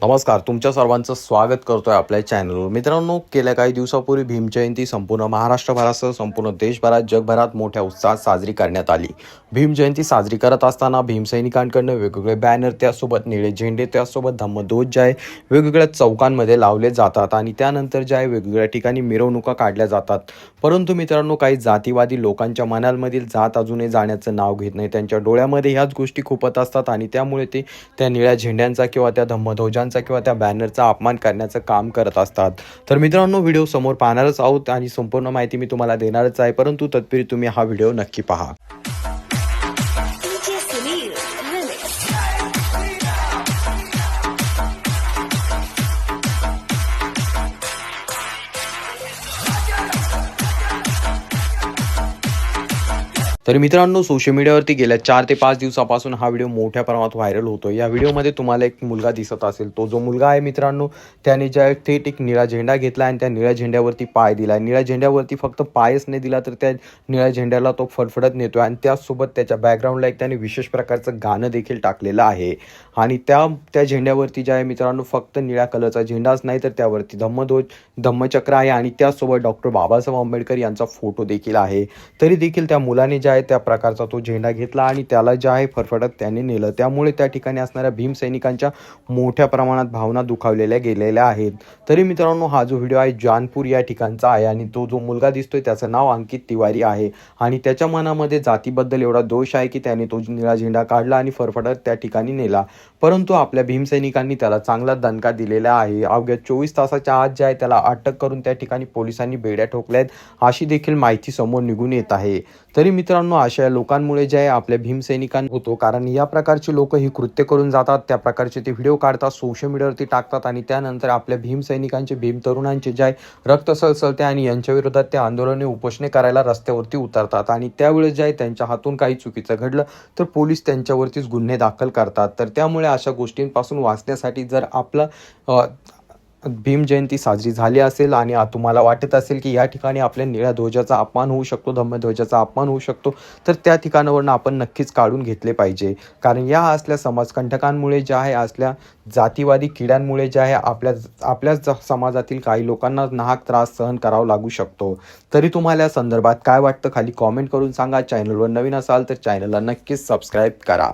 नमस्कार तुमच्या सर्वांचं स्वागत करतोय आपल्या चॅनलवर मित्रांनो गेल्या काही दिवसापूर्वी भीमजयंती संपूर्ण महाराष्ट्रभरासह संपूर्ण देशभरात जगभरात मोठ्या उत्साहात साजरी करण्यात आली. भीम जयंती साजरी करत असताना भीमसैनिकांकडनं वेगवेगळे बॅनर त्यासोबत निळे झेंडे त्यासोबत धम्मध्वज जे आहे वेगवेगळ्या चौकांमध्ये लावले जातात आणि त्यानंतर जे आहे वेगवेगळ्या ठिकाणी मिरवणुका काढल्या जातात. परंतु मित्रांनो काही जातीवादी लोकांच्या मनांमधील जात अजूनही जाण्याचं नाव घेत नाही. त्यांच्या डोळ्यामध्ये ह्याच गोष्टी खूपत असतात आणि त्यामुळे ते त्या निळ्या झेंड्यांचा किंवा त्या धम्मध्वजांचा किंवा त्या बॅनरचा अपमान करण्याचं काम करत असतात. तर मित्रांनो व्हिडिओ समोर पाहणारच आहोत आणि संपूर्ण माहिती मी तुम्हाला देणारच आहे. परंतु तत्पूर्वी तुम्ही हा व्हिडिओ नक्की पहा. तर मित्रांनो सोशल मीडियावरती गेल्या चार ते पाच दिवसापासून हा व्हिडिओ मोठ्या प्रमाणात व्हायरल होतो या व्हिडिओमध्ये तुम्हाला एक मुलगा दिसत असेल. तो जो मुलगा आहे मित्रांनो त्याने ज्या थेट एक निळा झेंडा घेतला आणि त्या निळ्या झेंड्यावरती पाय दिला. निळ्या झेंड्यावरती फक्त पायच नाही दिला तर त्या निळ्या झेंड्याला तो फडफडत नेतो आणि त्याचसोबत त्याच्या बॅकग्राऊंडला एक त्याने विशेष प्रकारचं गाणं देखील टाकलेलं आहे. आणि त्या त्या झेंड्यावरती जे आहे मित्रांनो फक्त निळ्या कलरचा झेंडाच नाही तर त्यावरती धम्मध्वज धम्मचक्र आहे. आणि त्याचसोबत डॉक्टर बाबासाहेब आंबेडकर यांचा फोटो देखील आहे. तरी देखील त्या मुलाने ज्या आहे त्या प्रकारचा तो झेंडा घेतला आणि त्याला जे आहे फरफडत त्याने नेलं. त्यामुळे त्या ठिकाणी असणाऱ्या भीम सैनिकांच्या मोठ्या प्रमाणात भावना दुखावलेल्या गेलेल्या आहेत. तरी मित्रांनो हा जो व्हिडिओ आहे जानपूर या ठिकाणचा आहे आणि तो जो मुलगा दिसतोय त्याचं नाव अंकित तिवारी आहे. आणि त्याच्या मनामध्ये जातीबद्दल एवढा दोष आहे की त्याने तो निळा झेंडा काढला आणि फरफडत त्या ठिकाणी नेला. परंतु आपल्या भीमसैनिकांनी त्याला चांगला दणका दिलेला आहे. अवघ्या चोवीस तासाच्या आत जे आहे त्याला अटक करून त्या ठिकाणी पोलिसांनी बेड्या ठोकल्या आहेत अशी देखील माहिती समोर निघून येत आहे. तरी मित्रांनो अशा लोकांमुळे जे आहे आपल्या भीमसैनिकांना होतो. कारण या प्रकारची लोक ही कृत्य करून जातात त्या प्रकारचे ते व्हिडिओ काढतात सोशल मीडियावरती टाकतात आणि त्यानंतर आपल्या भीमसैनिकांचे भीम तरुणांचे जे आहे रक्त सळसळते आणि यांच्या विरोधात ते आंदोलने उपोषणे करायला रस्त्यावरती उतरतात. आणि त्यावेळेस जे आहे त्यांच्या हातून काही चुकीचं घडलं तर पोलीस त्यांच्यावरतीच गुन्हे दाखल करतात. तर त्यामुळे अशा गोष्टींपासून वाचण्यासाठी जर आपलं भीम जयंती साजरी झाली असेल आणि तुम्हाला वाटत असेल की या ठिकाणी आपल्या निळ्या ध्वजाचा अपमान होऊ शकतो धम्मध्वजाचा अपमान होऊ शकतो तर त्या ठिकाणावरून आपण नक्कीच काढून घेतले पाहिजे. कारण या असल्या समाजकंटकांमुळे ज्या आहे असल्या जातीवादी किड्यांमुळे ज्या आहे आपल्या आपल्याच समाजातील काही लोकांना नाहक त्रास सहन करावा लागू शकतो. तरी तुम्हाला या संदर्भात काय वाटतं खाली कॉमेंट करून सांगा. चॅनलवर नवीन असाल तर चॅनलला नक्कीच सबस्क्राईब करा.